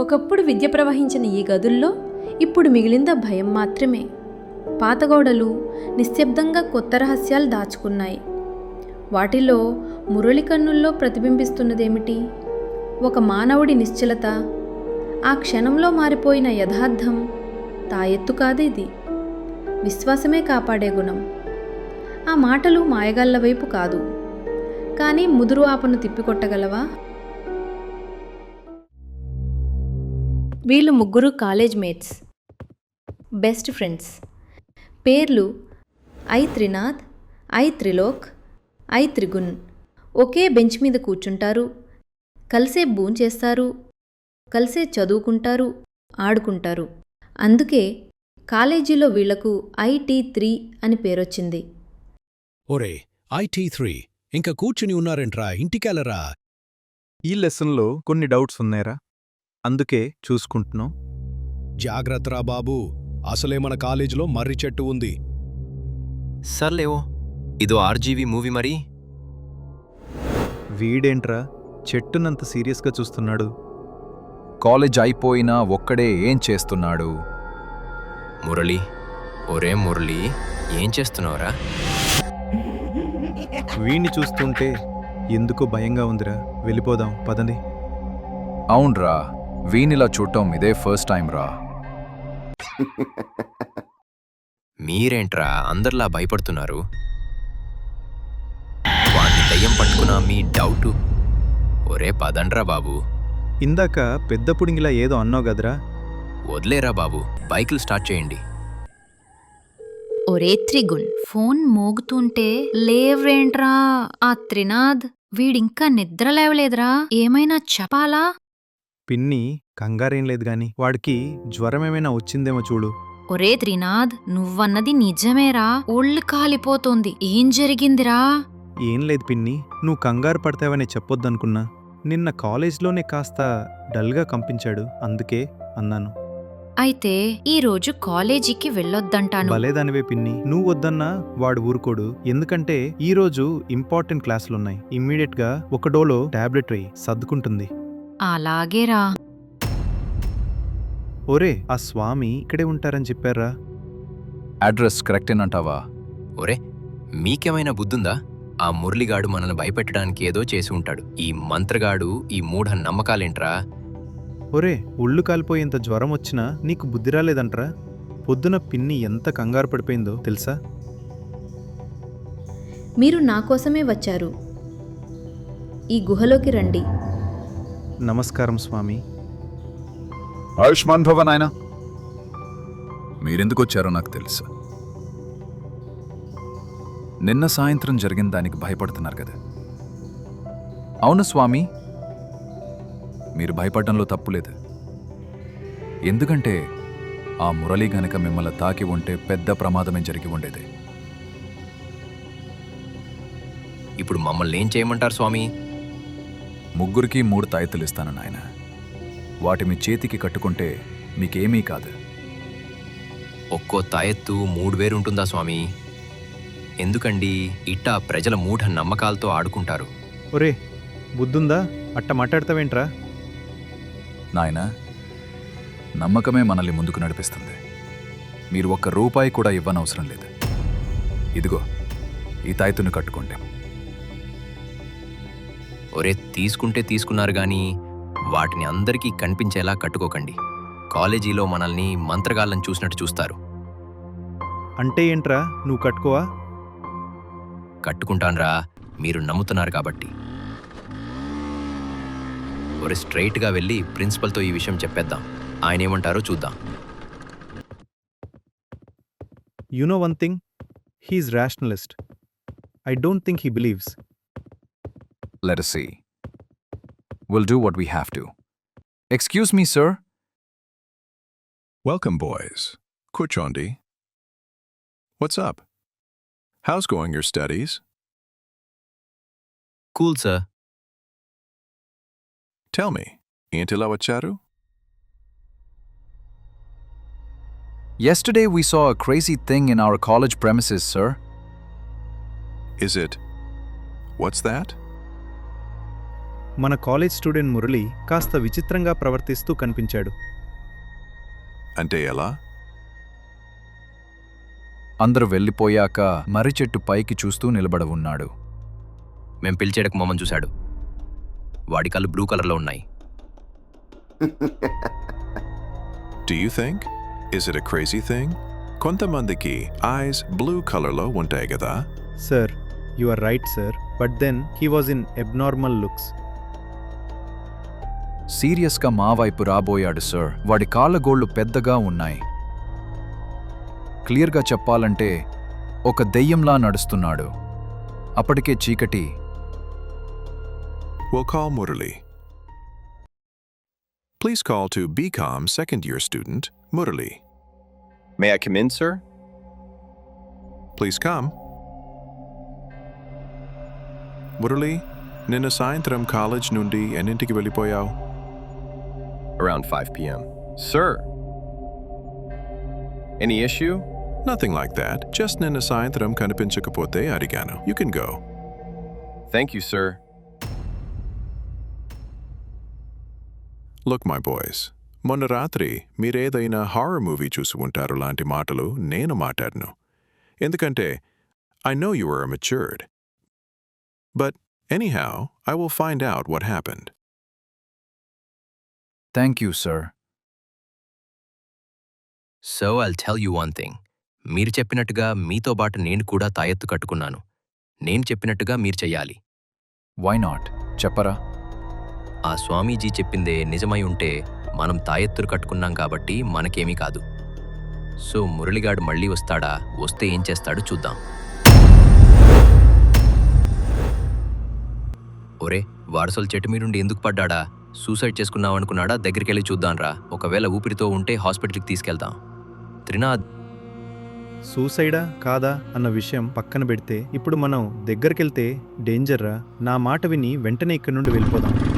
ఒకప్పుడు విద్య ప్రవహించిన ఈ గదుల్లో ఇప్పుడు మిగిలింద భయం మాత్రమే. పాత గోడలు నిశ్శబ్దంగా కొత్త రహస్యాలు దాచుకున్నాయి. వాటిలో మురళి కన్నుల్లో ప్రతిబింబిస్తున్నదేమిటి? ఒక మానవుడి నిశ్చలత ఆ క్షణంలో మారిపోయిన యథార్థం తాయెత్తు కాదు ఇది. విశ్వాసమే కాపాడే గుణం. ఆ మాటలు మాయగాళ్ళ వైపు కాదు. కానీ ముదురు ఆపను తిప్పికొట్టగలవా? వీళ్ళు ముగ్గురు కాలేజ్ మేట్స్. Best friends. పేర్లు I Trinath I Trilok I Trigun. Okay bench మీద కూర్చుంటారు. కలిసే చేస్తారు. కలిసే చదువుకుంటారు. ఆడుకుంటారు. అందుకే కాలేజీలో వీళ్ళకు ఐటీ త్రీ అని పేరొచ్చింది. ఒరే ఐటీ త్రీ. ఇంకా కూర్చుని ఉన్నారేంట్రా? ఇంటికెళ్ళరా? ఈ లెసన్లో కొన్ని డౌట్స్ ఉన్నాయరా? అందుకే చూసుకుంటున్నాం. జాగ్రత్తరా బాబూ. అసలే మన కాలేజీలో మర్రి చెట్టు ఉంది. సర్లేవో ఇదో ఆర్జీవీ మూవీ మరి. వీడేంట్రా? చెట్టునంత సీరియస్గా చూస్తున్నాడు. కాలేజ్ అయిపోయినా ఒక్కడే ఏం చేస్తున్నాడు? మురళి ఒరే మురళి ఏం చేస్తున్నావురా? వీణ్ణి చూస్తుంటే ఎందుకో భయంగా ఉందిరా. వెళ్ళిపోదాం పదండి. అవునరా. వీనిలా చూడటం ఇదే ఫస్ట్ టైం రా. మీరేంట్రా అందరిలా భయపడుతున్నారు? వాడిని దయ్యం పట్టుకున్న మీ డౌటు ఒరే పదండ్రా బాబు. ఇందాక పెద్ద పుడింగిలా ఏదో అన్నావు కదరా. వదిలేరా బాబు బైకులు స్టార్ట్ చేయండి. ఒరే త్రిగుణ్ ఫోన్ మోగుతుంటే లేవ్రేంట్రా? ఆ త్రినాథ్ వీడింకా నిద్ర లేవలేదురా? ఏమైనా చెప్పాలా? పిన్ని కంగారేం లేదు గాని వాడికి జ్వరం ఏమైనా వచ్చిందేమో చూడు. ఒరే త్రినాథ్ నువ్వన్నది నిజమేరా? ఒళ్ళు కాలిపోతోంది. ఏం జరిగిందిరా? ఏం లేదు పిన్ని నువ్వు కంగారు పడతావని చెప్పొద్దనుకున్నా. నిన్న కాలేజ్లోనే కాస్త డల్గా కంపించాడు అందుకే అన్నాను. అయితే ఈ రోజు కాలేజీకి వెళ్ళొద్దంటాను. భలేదానివే పిన్ని నువ్వు వద్దన్నా వాడు ఊరుకోడు. ఎందుకంటే ఈ రోజు ఇంపార్టెంట్ క్లాసులున్నాయి. ఇమ్మీడియట్గా ఒక డోలో టాబ్లెట్ వేయి సర్దుకుంటుంది. అలాగేరా. ఒరే ఆ స్వామి ఇక్కడే ఉంటారని చెప్పారా? అడ్రస్ కరెక్టేనంటావా? ఒరే మీకేమైనా బుద్ధుందా? ఆ మురళిగాడు మనల్ని భయపెట్టడానికి ఏదో చేసి ఉంటాడు. ఈ మంత్రగాడు ఈ మూఢ నమ్మకాలేంట్రా? ఒరే ఒళ్ళు కాలిపోయేంత జ్వరం వచ్చినా నీకు బుద్ధి రాలేదంట్రా? పొద్దున పిన్ని ఎంత కంగారు పడిపోయిందో తెలుసా? మీరు నా కోసమే వచ్చారు. ఈ గుహలోకి రండి. నమస్కారం స్వామి. ఆయుష్మాన్ భవన్ ఆయన మీరెందుకు వచ్చారో నాకు తెలుసు. నిన్న సాయంత్రం జరిగిన దానికి భయపడుతున్నారు కదా. అవును స్వామి మీరు భయపడడంలో తప్పులేదు ఎందుకంటే ఆ మురళి గనక మిమ్మల్ని తాకి ఉంటే పెద్ద ప్రమాదమే జరిగి ఉండేది. ఇప్పుడు మమ్మల్ని ఏం చేయమంటారు స్వామి? ముగ్గురికి మూడు తాయెత్తులు ఇస్తాను నాయన. వాటి మీ చేతికి కట్టుకుంటే మీకేమీ కాదు. ఒక్కో తాయెత్తు మూడు వేరు ఉంటుందా స్వామి? ఎందుకండి ఇట్టా ప్రజల మూఢ నమ్మకాలతో ఆడుకుంటారు? ఒరే బుద్ధుందా? అట్ట మాట్లాడతావేంట్రా? నాయనా నమ్మకమే మనల్ని ముందుకు నడిపిస్తుంది. మీరు ఒక్క రూపాయి కూడా ఇవ్వనవసరం లేదు. ఇదిగో ఈ తాయెత్తును కట్టుకోండి ఒరే తీసుకుంటే తీసుకున్నారు గాని వాటిని అందరికీ కనిపించేలా కట్టుకోకండి. కాలేజీలో మనల్ని మంత్రగాళ్ళని చూసినట్టు చూస్తారు. అంటే ఏంట్రా? నువ్వు కట్టుకోవా? కట్టుకుంటాన్రా. మీరు నమ్ముతున్నారు కాబట్టి. ఒరే స్ట్రైట్గా వెళ్ళి ప్రిన్సిపల్తో ఈ విషయం చెప్పేద్దాం. ఆయన ఏమంటారో చూద్దాం. You know one thing he's rationalist I don't think he believes Let us see. We'll do what we have to. Excuse me, sir. Welcome, boys. Kuchondi. What's up? How's going your studies? Cool, sir. Tell me, Intilawacharu? Yesterday we saw a crazy thing in our college premises, sir. Is it... what's that? మన college student Murali కాస్త విచిత్రంగా ప్రవర్తిస్తూ కనిపించాడు. అంటే ఎలా? అందరూ వెళ్ళిపోయాక మర్రి చెట్టు పైకి చూస్తూ నిలబడ ఉన్నాడు మేం పిలిచేటకు మమ్మల్ని చూశాడు. వాడి కళ్ళు బ్లూ కలర్లో ఉన్నాయి. Do you think? Is it a crazy thing? కొంతమందికి ఐస్ బ్లూ కలర్లో ఉంటాయి కదా? Sir you are right sir but then he was in abnormal looks సీరియస్గా మా వైపు రాబోయాడు సార్ వాడి కాళ్ళగోళ్ళు పెద్దగా ఉన్నాయి క్లియర్గా చెప్పాలంటే ఒక దెయ్యంలా నడుస్తున్నాడు అప్పటికే చీకటి call Murali. Please call to BCom second year student Murali. May I come in, sir? Please come. Murali నిన్న సాయంత్రం కాలేజ్ నుండి ఎన్నింటికి వెళ్ళిపోయావు Around 5 p.m. Sir! Any issue? Nothing like that just నిన్న సాయంత్రం కనిపించకపోతే అడిగాను you can go Thank you, sir. Look my boys మొన్న రాత్రి మీరేదైనా హారర్ మూవీ చూసి ఉంటారు లాంటి మాటలు నేను మాట్లాడను ఎందుకంటే I know you are matured but anyhow I will find out what happened Thank you sir so I'll tell you one thing మీరు చెప్పినట్టుగా మీతో పాటు నేను కూడా తాయెత్తు కట్టుకున్నాను. నేను చెప్పినట్టుగా మీరు చెయ్యాలి. వై నాట్ చెప్పరా? ఆ స్వామీజీ చెప్పిందే నిజమై ఉంటే మనం తాయెత్తులు కట్టుకున్నాం కాబట్టి మనకేమీ కాదు. సో మురళిగాడు మళ్ళీ వస్తాడా? వస్తే ఏం చేస్తాడో చూద్దాం. ఒరే వారసుల చెట్టు మీరుండి ఎందుకు పడ్డాడా? సూసైడ్ చేసుకున్నావనుకున్నాడా దగ్గరికెళ్ళి చూద్దాంరా ఒకవేళ ఊపిరితో ఉంటే హాస్పిటల్కి తీసుకెళ్దాం. త్రినాథ్. సూసైడా? కాదా? అన్న విషయం పక్కన పెడితే ఇప్పుడు మనం దగ్గరికెళ్తే డేంజర్రా? నా మాట విని వెంటనే ఇక్కడి నుండి వెళ్ళిపోదాం.